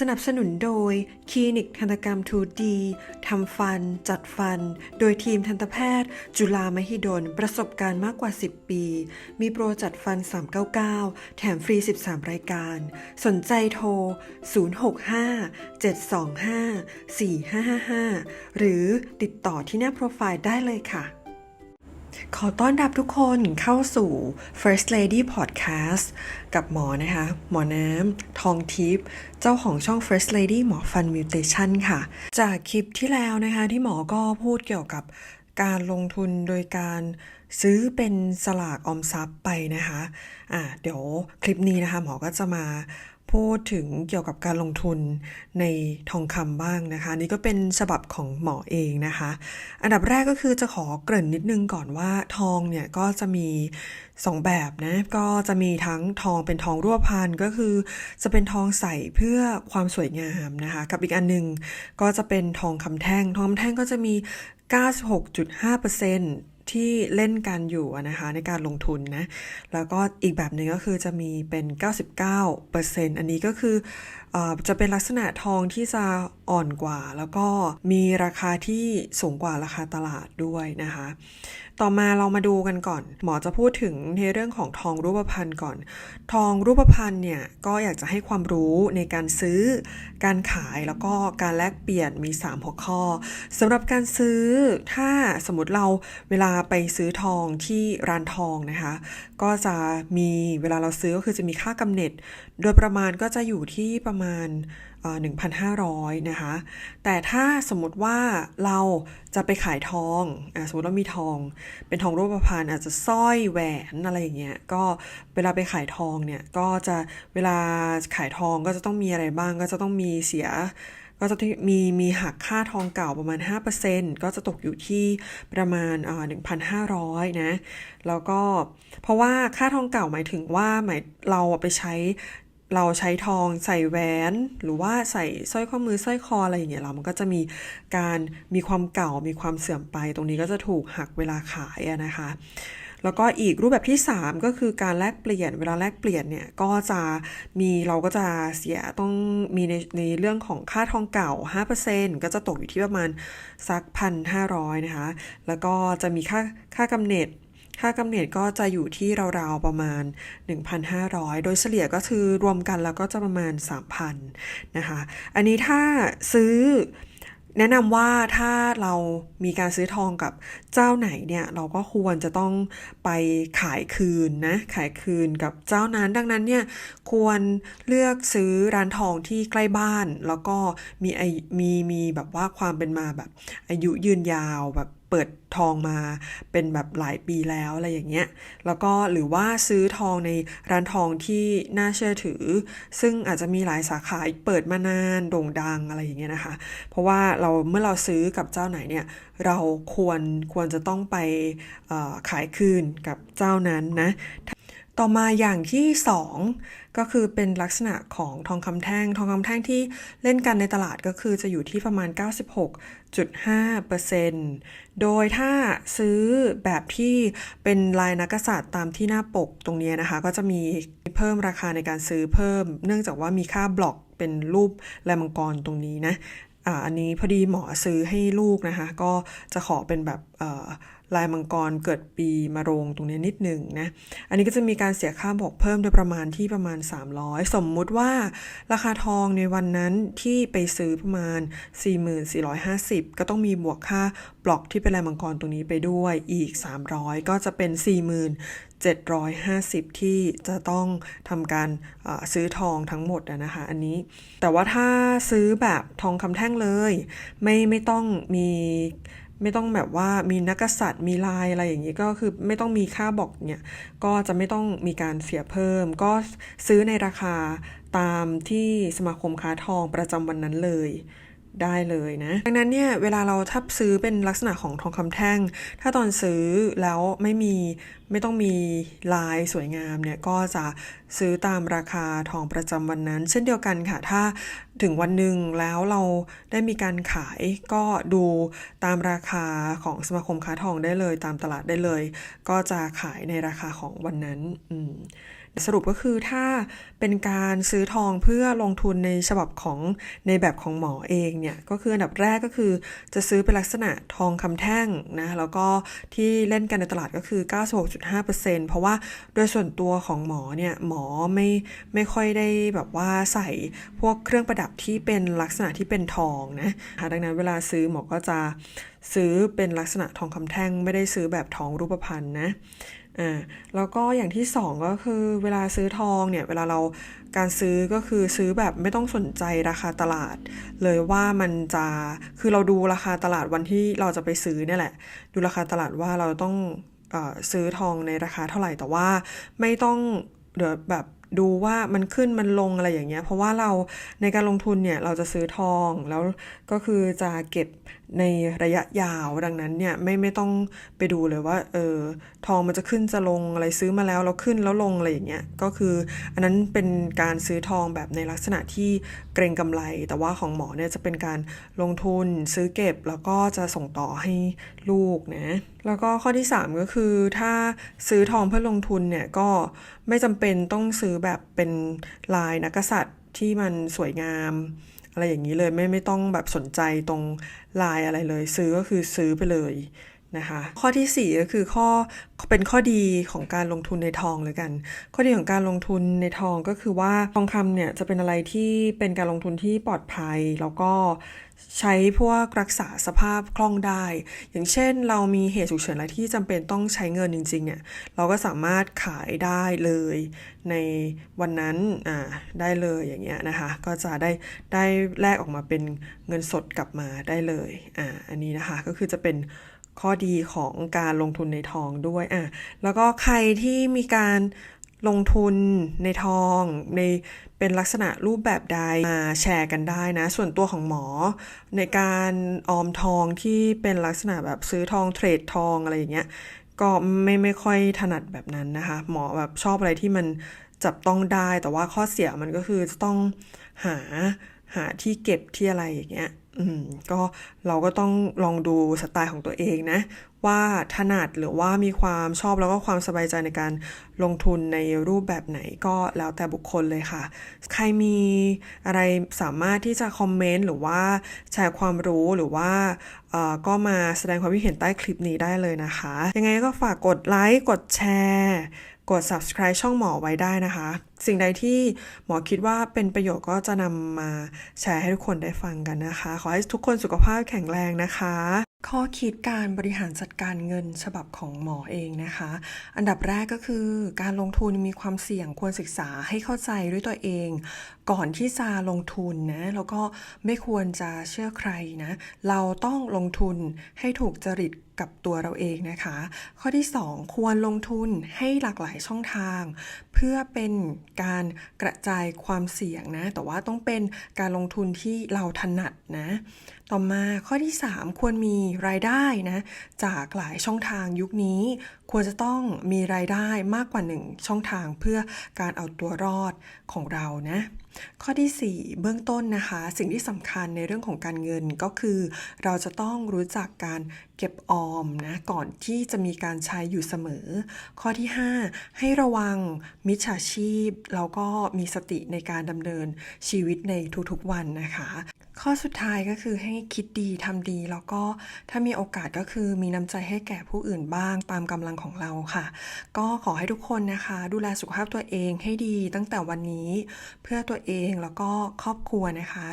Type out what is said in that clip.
สนับสนุนโดยคลินิกทันตกรรม 2D ทำฟัน จัดฟัน โดยทีมทันตแพทย์ จุฬามหิดล ประสบการณ์มากกว่า 10 ปี มีโปรจัดฟัน 399 แถมฟรี 13 รายการ สนใจโทร 065 725 4555 หรือติดต่อที่หน้าโปรไฟล์ได้เลยค่ะ ขอต้อนรับทุกคนเข้าสู่ First Lady Podcast กับหมอนะคะ หมอน้ำทองทิพย์เจ้าของช่อง First Lady หมอฟัน Mutation ค่ะ จากคลิปที่แล้วนะคะที่หมอก็พูดเกี่ยวกับการลงทุนโดยการซื้อเป็นสลากออมทรัพย์ไปนะคะ อะเดี๋ยวคลิปนี้นะคะ หมอก็จะมา พูดถึงเกี่ยวกับการลงทุนในทองคำบ้างนะคะ นี่ก็เป็นฉบับของหมอเองนะคะ อันดับแรกก็คือจะขอเกริ่นนิดนึงก่อนว่าทองเนี่ยก็จะมี 2 แบบนะ ก็จะมีทั้งทองเป็นทองรูปพรรณก็คือ จะเป็นทองใสเพื่อความสวยงามนะคะ กับอีกอันหนึงก็จะเป็นทองคำแท่ง ทองคำแท่งก็จะมี 96.5% ที่เล่นกันอยู่นะคะในการลงทุนนะ แล้วก็อีกแบบหนึ่งก็คือจะมีเป็น 99%อันนี้ก็คือ จะเป็นลักษณะทองที่จะอ่อนกว่า แล้วก็มีราคาที่สูงกว่าราคาตลาดด้วยนะคะ ต่อมาเรามาดูกันก่อน หมอจะพูดถึงในเรื่องของทองรูปพรรณก่อน ทองรูปพรรณเนี่ยก็อยากจะให้ความรู้ในการซื้อ การขายแล้วก็การแลกเปลี่ยนมี 3 หัวข้อสำหรับการซื้อถ้าสมมติเราเวลาไปซื้อทองที่ร้านทองนะคะ ก็จะมีเวลาเราซื้อก็คือจะมีค่ากำเนิด โดยประมาณก็จะอยู่ที่ประมาณเอ่อ1,500 นะคะ แต่ถ้าสมมติว่าเราจะไปขายทองอสมมติเรามีทอง เป็นทองรูปพรรณอาจจะสร้อยแหวนอะไรอย่างเงี้ย ก็เวลาไปขายทองเนี่ย ก็จะเวลาขายทองก็จะต้องมีอะไรบ้าง ก็จะต้องมีเสียก็จะมีมีหักค่าทองเก่าประมาณ 5%ก็จะตกอยู่ที่ประมาณ1,500นะ แล้วก็เพราะว่าค่าทองเก่าหมายถึงว่าหมายเราไปใช้ เราใช้ทองใส่แหวน หรือว่าใส่สร้อยข้อมือสร้อยคออะไรอย่างเงี้ยเรามันก็จะมีการมีความเก่ามีความเสื่อมไป ตรงนี้ก็จะถูกหักเวลาขายนะคะ แล้วก็อีกรูปแบบที่ 3 ก็คือการแลกเปลี่ยนเวลาแลกเปลี่ยนเนี่ยก็จะมีเราก็จะเสียต้องมีในในเรื่องของค่าทองเก่า 5%ก็จะตกอยู่ที่ประมาณสักพันห้าร้อยนะคะ แล้วก็จะมีค่าค่ากำเนิด ค่ากำเนิดก็จะอยู่ที่ราวๆประมาณ 1,500 โดยเฉลี่ยก็คือรวมกันแล้วก็จะประมาณ 3,000นะคะ อันนี้ถ้าซื้อแนะนำว่าถ้าเรามีการซื้อทองกับเจ้าไหนเนี่ย เราก็ควรจะต้องไปขายคืนนะ ขายคืนกับเจ้านั้น ดังนั้นเนี่ยควรเลือกซื้อร้านทองที่ใกล้บ้าน แล้วก็มีไอมีมีแบบว่าความเป็นมาแบบอายุยืนยาวแบบ เปิดทองมาเป็นแบบหลายปีแล้วอะไรอย่างเงี้ย แล้วก็หรือว่าซื้อทองในร้านทองที่น่าเชื่อถือ ซึ่งอาจจะมีหลายสาขาเปิดมานานโด่งดังอะไรอย่างเงี้ยนะคะ เพราะว่าเราเมื่อเราซื้อกับเจ้าไหนเนี่ยเราควรควรจะต้องไปขายคืนกับเจ้านั้นนะ ต่อมาอย่างที่ 2 ก็คือเป็นลักษณะของทองคำแท่ง ทองคำแท่งที่เล่นกันในตลาดก็คือจะอยู่ที่ประมาณ 96.5%โดยถ้าซื้อแบบที่เป็นลายนักษัตริย์ตามที่หน้าปกตรงนี้นะคะ ก็จะมีเพิ่มราคาในการซื้อเพิ่ม เนื่องจากว่ามีค่าบล็อกเป็นรูปลายมังกรตรงนี้นะอ่าอันนี้พอดีหมอซื้อให้ลูกนะคะ ก็จะขอเป็นแบบ ลายมังกรเกิดปีมะโรงตรงนี้นิดหนึ่งนะ อันนี้ก็จะมีการเสียค่าบอกเพิ่มโดยประมาณที่ประมาณ 300 สมมุติว่าราคาทองในวันนั้นที่ไปซื้อประมาณ 4450 ก็ต้องมีบวกค่าบล็อกที่เป็นลายมังกรตรงนี้ไปด้วยอีก 300 ก็จะเป็น4750 ที่จะต้องทำการซื้อทองทั้งหมดนะคะอันนี้ แต่ว่าถ้าซื้อแบบทองคำแท่งเลย ไม่ไม่ต้องมี ไม่ต้องแบบว่ามีนักษัตริย์มีลายอะไรอย่างนี้ก็คือไม่ต้องมีค่าบอกเนี่ยก็จะไม่ต้องมีการเสียเพิ่ม ก็ซื้อในราคาตามที่สมาคมค้าทองประจำวันนั้นเลยได้เลยนะ ดังนั้นเนี่ยเวลาเราทับซื้อเป็นลักษณะของทองคำแท่ง ถ้าตอนซื้อแล้วไม่มี ไม่ต้องมีลายสวยงามเนี่ยก็จะซื้อตามราคาทองประจำวันนั้น เช่นเดียวกันค่ะ ถ้าถึงวันหนึ่งแล้วเราได้มีการขายก็ดูตามราคาของสมาคมค้าทองได้เลย ตามตลาดได้เลย ก็จะขายในราคาของวันนั้นอืมสรุปก็คือถ้าเป็นการซื้อทองเพื่อลงทุนในฉบับของในแบบของหมอเองเนี่ยก็คืออันดับแรกก็คือจะซื้อเป็นลักษณะทองคำแท่งนะแล้วก็ที่เล่นกันในตลาดก็คือ96.5%เพราะว่าโดยส่วนตัวของหมอเนี่ยหมอไม่ไม่ค่อยได้แบบว่าใส่พวกเครื่องประดับที่เป็นลักษณะที่เป็นทองนะดังนั้นเวลาซื้อหมอก็จะซื้อเป็นลักษณะทองคำแท่งไม่ได้ซื้อแบบทองรูปพรรณนะอ่าแล้วก็อย่างที่สองก็คือเวลาซื้อทองเนี่ยเวลาเราการซื้อก็คือซื้อแบบไม่ต้องสนใจราคาตลาด เลยว่ามันจะคือเราดูราคาตลาดวันที่เราจะไปซื้อเนี่ยแหละ ดูราคาตลาดว่าเราต้อง ซื้อทองในราคาเท่าไหร่แต่ว่าไม่ต้องเดี๋ยวแบบดูว่ามันขึ้นมันลงอะไรอย่างเงี้ย เพราะว่าเราในการลงทุนเนี่ยเราจะซื้อทองแล้วก็คือจะเก็บในระยะยาวดังนั้นเนี่ยไม่ไม่ต้องไปดูเลยว่าเออทองมันจะขึ้นจะลงอะไรซื้อมาแล้วแล้วขึ้นแล้วลงอะไรอย่างเงี้ยก็คืออันนั้นเป็นการซื้อทองแบบในลักษณะที่เกรงกำไร แต่ว่าของหมอเนี่ยจะเป็นการลงทุนซื้อเก็บแล้วก็จะส่งต่อให้ลูกนะ แล้วก็ข้อที่ 3 ก็คือถ้าซื้อทองเพื่อลงทุนเนี่ยก็ไม่จำเป็นต้องซื้อแบบเป็นลายนักกษัตริย์ที่มันสวยงาม อะไรอย่างนี้เลยไม่ไม่ต้องแบบสนใจตรงลายอะไรเลย ซื้อก็คือซื้อไปเลย นะคะข้อที่ 4 ก็คือข้อเป็นข้อดีของการลงทุนในทองเลยกัน ข้อดีของการลงทุนในทองก็คือว่าทองคำเนี่ยจะเป็นอะไรที่เป็นการลงทุนที่ปลอดภัย แล้วก็ใช้พวกรักษาสภาพคล่องได้ อย่างเช่นเรามีเหตุฉุกเฉินอะไรที่จำเป็นต้องใช้เงินจริงๆเนี่ยเราก็สามารถขายได้เลยในวันนั้นอ่าได้เลยอย่างเงี้ยนะคะก็จะได้ได้แลกออกมาเป็นเงินสดกลับมาได้เลยอ่าอันนี้นะคะก็คือจะเป็น ข้อดีของการลงทุนในทองด้วยอะแล้วก็ใครที่มีการลงทุนในทองในเป็นลักษณะรูปแบบใดมาแชร์กันได้นะ ส่วนตัวของหมอ ในการออมทองที่เป็นลักษณะแบบซื้อทองเทรดทองอะไรอย่างเงี้ยก็ไม่ไม่ค่อยถนัดแบบนั้นนะคะ หมอแบบชอบอะไรที่มันจับต้องได้แต่ว่าข้อเสียมันก็คือจะต้องหาหาที่เก็บที่อะไรอย่างเงี้ย ก็เราก็ต้องลองดูสไตล์ของตัวเองนะ ว่าถนัดหรือว่ามีความชอบแล้วก็ความสบายใจในการลงทุนในรูปแบบไหนก็แล้วแต่บุคคลเลยค่ะ ใครมีอะไรสามารถที่จะคอมเมนต์หรือว่าแชร์ความรู้หรือว่าก็มาแสดงความคิดเห็นใต้คลิปนี้ได้เลยนะคะ ยังไงก็ฝากกดไลค์กดแชร์กด subscribe ช่องหมอไว้ได้นะคะ สิ่งใดที่หมอคิดว่าเป็นประโยชน์ก็จะนำมาแชร์ให้ทุกคนได้ฟังกันนะคะ ขอให้ทุกคนสุขภาพแข็งแรงนะคะ ข้อคิดการบริหารจัดการเงินฉบับของหมอเองนะคะ อันดับแรกก็คือ การลงทุนมีความเสี่ยงควรศึกษาให้เข้าใจด้วยตัวเอง ก่อนที่จะลงทุนนะแล้วก็ไม่ควรจะเชื่อใครนะ เราต้องลงทุนให้ถูกจริตกับตัวเราเองนะคะ ข้อที่ 2 ควรลงทุนให้หลากหลายช่องทาง เพื่อเป็นการกระจายความเสี่ยงนะ แต่ว่าต้องเป็นการลงทุนที่เราถนัดนะ ต่อมาข้อที่ 3 ควรมีรายได้นะ จากหลายช่องทางยุคนี้ ควรจะต้องมีรายได้มากกว่า 1 ช่องทางเพื่อการเอาตัวรอดของเรานะข้อที่ 4 เบื้องต้นนะคะ สิ่งที่สำคัญในเรื่องของการเงินก็คือ เราจะต้องรู้จักการเก็บออมนะก่อนที่จะมีการใช้อยู่เสมอ ข้อที่ 5 ให้ระวังมิจฉาชีพแล้วก็มีสติในการดำเนินชีวิตในทุกๆวันนะคะ ข้อสุดท้ายก็คือให้คิดดีทำดี แล้วก็ถ้ามีโอกาสก็คือมีน้ำใจให้แก่ผู้อื่นบ้างตามกำลังของเราค่ะ ก็ขอให้ทุกคนนะคะ ดูแลสุขภาพตัวเองให้ดีตั้งแต่วันนี้ เพื่อตัวเองแล้วก็ครอบครัวนะคะ